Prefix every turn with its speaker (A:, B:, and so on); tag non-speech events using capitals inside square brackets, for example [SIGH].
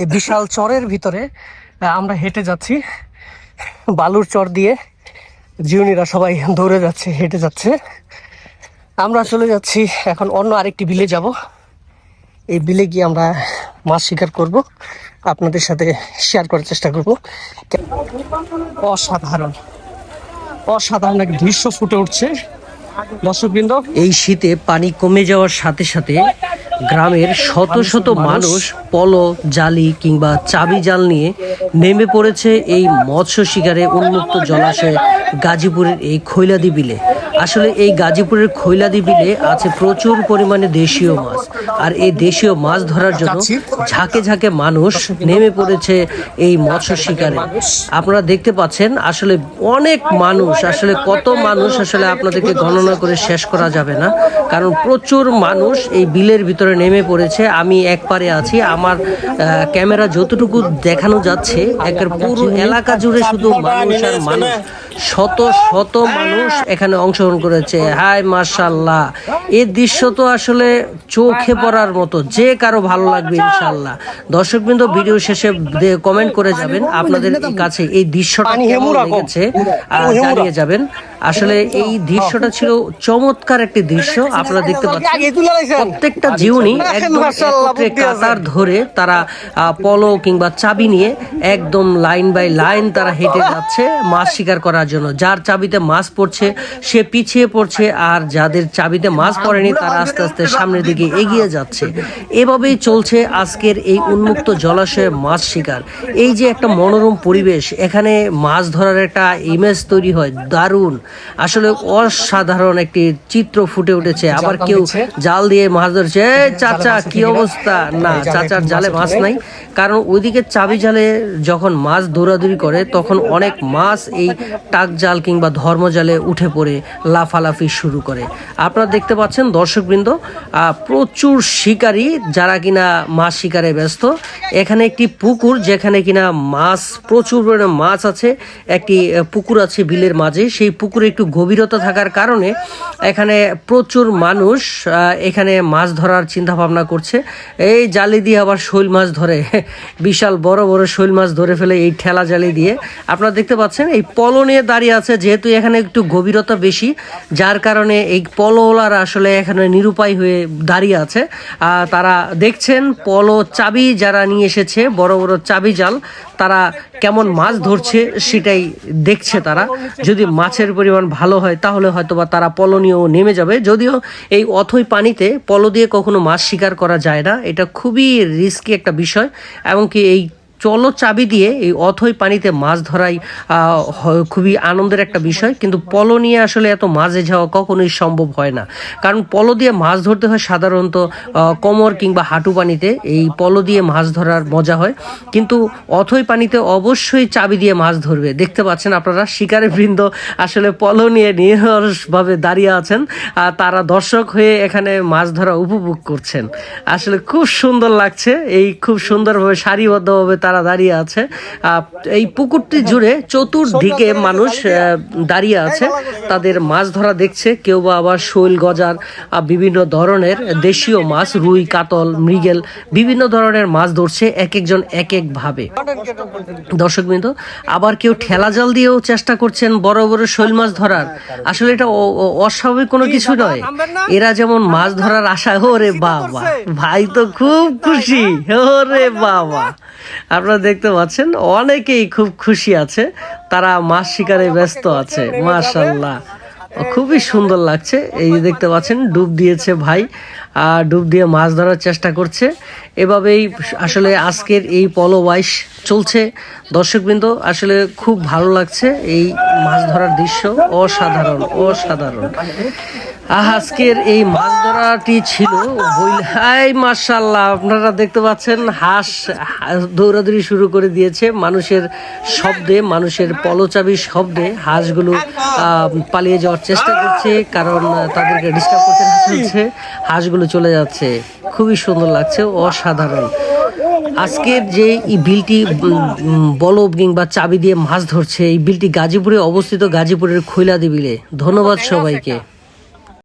A: এই বিশাল চরের ভিতরে আমরা হেঁটে যাচ্ছি। বালুর চর দিয়ে জিওনিরা সবাই দৌড়ে যাচ্ছে হেঁটে যাচ্ছে। আমরা চলে যাচ্ছি এখন অন্য আরেকটি বিলে যাব। এই বিলে গিয়ে আমরা মাছ শিকার করব। আপনাদের সাথে শেয়ার করার চেষ্টা করব। অসাধারণ। অসাধারণ এক দৃশ্য ফুটে উঠছে। দর্শকবৃন্দ, এই শীতে পানি কমে যাওয়ার সাথে সাথে গ্রামের শত শত মানুষ পল, জালি কিংবা চাবি জাল নিয়ে নেমে পড়েছে এই মৎস্য শিকারে উন্মুক্ত জলাশয়ে গাজীপুরের এই খৈলাদি বিলে। আসলে এই গাজীপুরের খৈলাদি বিলে আছে প্রচুর পরিমাণে দেশীয় মাছ। আর এই দেশীয় মাছ ধরার জন্য ঝাঁকে ঝাঁকে মানুষ নেমে পড়েছে এই মৎস্য শিকারে। আপনারা দেখতে পাচ্ছেন আসলে অনেক মানুষ আসলে কত মানুষ আসলে আপনাদেরকে গণনা করে শেষ করা যাবে না। কারণ প্রচুর মানুষ এই বিলের ভিতরে নেমে পড়েছে। আমি এক পারে আছি আমার আহ, ক্যামেরা যতটুকু দেখানো যাচ্ছে একের পুরো এলাকা জুড়ে শুধু মানুষ আর মানুষ শত শত মানুষ এখানে অংশগ্রহণ করেছে। হাই মার্শাল্লাহ এই দৃশ্য তো আসলে চোখে পড়ার মতো যে কারও ভালো লাগবে ইনশাল্লাহ। দর্শকবৃন্দ ভিডিও শেষে কমেন্ট করে যাবেন। আপনাদের কাছে এই দৃশ্যটা কেমন লেগেছে? জানিয়ে যাবেন। আসলে এই দৃশ্যটা ছিল চমৎকার একটি দৃশ্য আপনারা দেখতে পাচ্ছেন। প্রত্যেকটা জীবনই একদম কাতার ধরে তারা আহ, পলো কিংবা চাবি নিয়ে একদম লাইন বাই লাইন তারা হেঁটে যাচ্ছে মাছ শিকার করার জন্য। যার চাবিতে মাছ পড়ছে সে পিছিয়ে পড়ছে আর যাদের চাবিতে মাছ পড়েনি তারা আস্তে আস্তে সামনের দিকে এগিয়ে যাচ্ছে। এভাবেই চলছে আজকের এই উন্মুক্ত জলাশয়ে মাছ শিকার। এই যে একটা মনোরম পরিবেশ এখানে মাছ ধরার একটা ইমেজ তৈরি হয় দারুণ। আসলে অসাধারণ একটি চিত্র ফুটে উঠেছে। আবার কেউ জাল দিয়ে মাছ ধরছে। চাচা কি অবস্থা? না চাচার জালে মাছ নাই। কারণ ওইদিকে চাবি জালে যখন মাছ দৌড়াদৌড়ি করে তখন অনেক মাছ এই টাক জাল কিংবা ধর্ম জালে উঠে পড়ে লাফালাফি শুরু করে। আপনারা দেখতে পাচ্ছেন দর্শকবৃন্দ আহ, প্রচুর শিকারী যারা কিনা মাছ শিকারে ব্যস্ত। এখানে একটি পুকুর যেখানে কিনা মাছ প্রচুর পরিমাণে মাছ আছে। একটি পুকুর আছে বিলের মাঝে। সেই পুকুরে একটু গভীরতা থাকার কারণে এখানে প্রচুর মানুষ এখানে মাছ ধরার চিন্তা ভাবনা করছে। এই জালি দিয়ে আবার শৈল মাছ ধরে। [LAUGHS] বিশাল বড় বড় শৈল মাছ ধরে ফেলে এই ঠেলা জালি দিয়ে। আপনারা দেখতে পাচ্ছেন, এই পলো নিয়ে দাঁড়িয়ে আছে, যেহেতু এখানে একটু গভীরতা বেশি, যার কারণে এই পলোওয়ালারা আসলে এখানে নিরুপায় হয়ে দাঁড়িয়ে আছে। তারা দেখছেন পলো চাবি যারা নিয়ে এসেছে, বড় বড় চাবি জাল, তারা কেমন মাছ ধরছে সেটাই দেখছে তারা। যদি মাছের পরিমাণ ভালো হয়, তাহলে হয়তো বা তারা পলো নিয়েও নেমে যাবে। যদিও এই অথই পানিতে পলো দিয়ে কখনো মাছ শিকার করা যায় না, এটা খুবই রিস্কি একটা বিষয়, এমনকি এই চলো চাবি দিয়ে এই অথই পানিতে মাছ ধরাই খুবই আনন্দের একটা বিষয়। কিন্তু পলো নিয়ে আসলে এত মাঝে যাওয়া কখনোই সম্ভব হয় না। কারণ পলো দিয়ে মাছ ধরতে হয় সাধারণত কোমর কিংবা হাঁটু পানিতে। এই পলো দিয়ে মাছ ধরার মজা হয়। কিন্তু অথই পানিতে অবশ্যই চাবি দিয়ে মাছ ধরবে। দেখতে পাচ্ছেন আপনারা শিকারের বৃন্দ আসলে পলো নিয়ে নিরসভাবে দাঁড়িয়ে আছেন। আর তারা দর্শক হয়ে এখানে মাছ ধরা উপভোগ করছেন। আসলে খুব সুন্দর লাগছে। এই খুব সুন্দরভাবে, সারিবদ্ধভাবে তারা দাঁড়িয়ে আছে। এই পুকুরটি জুড়ে চতুর্দিকে মানুষ দাঁড়িয়ে আছে। তাদের মাছ ধরা দেখছে কেউ বা আবার শৈল গজার বিভিন্ন ধরনের দেশীয় মাছ রুই কাতল মৃগেল বিভিন্ন ধরনের মাছ ধরছে এক একজন এক এক ভাবে। দর্শকবৃন্দ আবার কেউ ঠেলা জাল দিয়েও চেষ্টা করছেন বড় বড় শৈল মাছ ধরার। আসলে এটা অস্বাভাবিক কোনো কিছু নয়। এরা যেমন মাছ ধরার আশা ওরে বাবা। ভাই তো খুব খুশি। ওরে বাবা। আপনারা দেখতে পাচ্ছেন, অনেকেই খুব খুশি আছে। তারা মাছ শিকারে ব্যস্ত আছে মাশাল্লাহ খুবই সুন্দর লাগছে। এই দেখতে পাচ্ছেন, ডুব দিয়েছে ভাই, আর ডুব দিয়ে মাছ ধরার চেষ্টা করছে। এভাবেই আসলে আজকের এই পলো ওয়াইশ চলছে। দর্শকবৃন্দ, আসলে খুব ভালো লাগছে এই মাছ ধরার দৃশ্য। অসাধারণ অসাধারণ। আজকের এই মাছ ধরাটি ছিল হাই মার্শাল্লাহ আপনারা দেখতে পাচ্ছেন, হাঁস দৌড়াদৌড়ি শুরু করে দিয়েছে। মানুষের শব্দে, মানুষের পলচাবির শব্দে হাঁসগুলো পালিয়ে যাওয়ার চেষ্টা করছে, কারণ তাদেরকে ডিস্টার্ব করতে না চলছে হাঁসগুলো চলে যাচ্ছে। খুবই সুন্দর লাগছে, অসাধারণ। আজকের যে এই বিলটি বলব কিংবা চাবি দিয়ে মাছ ধরছে, এই বিলটি গাজীপুরে অবস্থিত, গাজীপুরের খৈলাদি বিলে। ধন্যবাদ সবাইকে।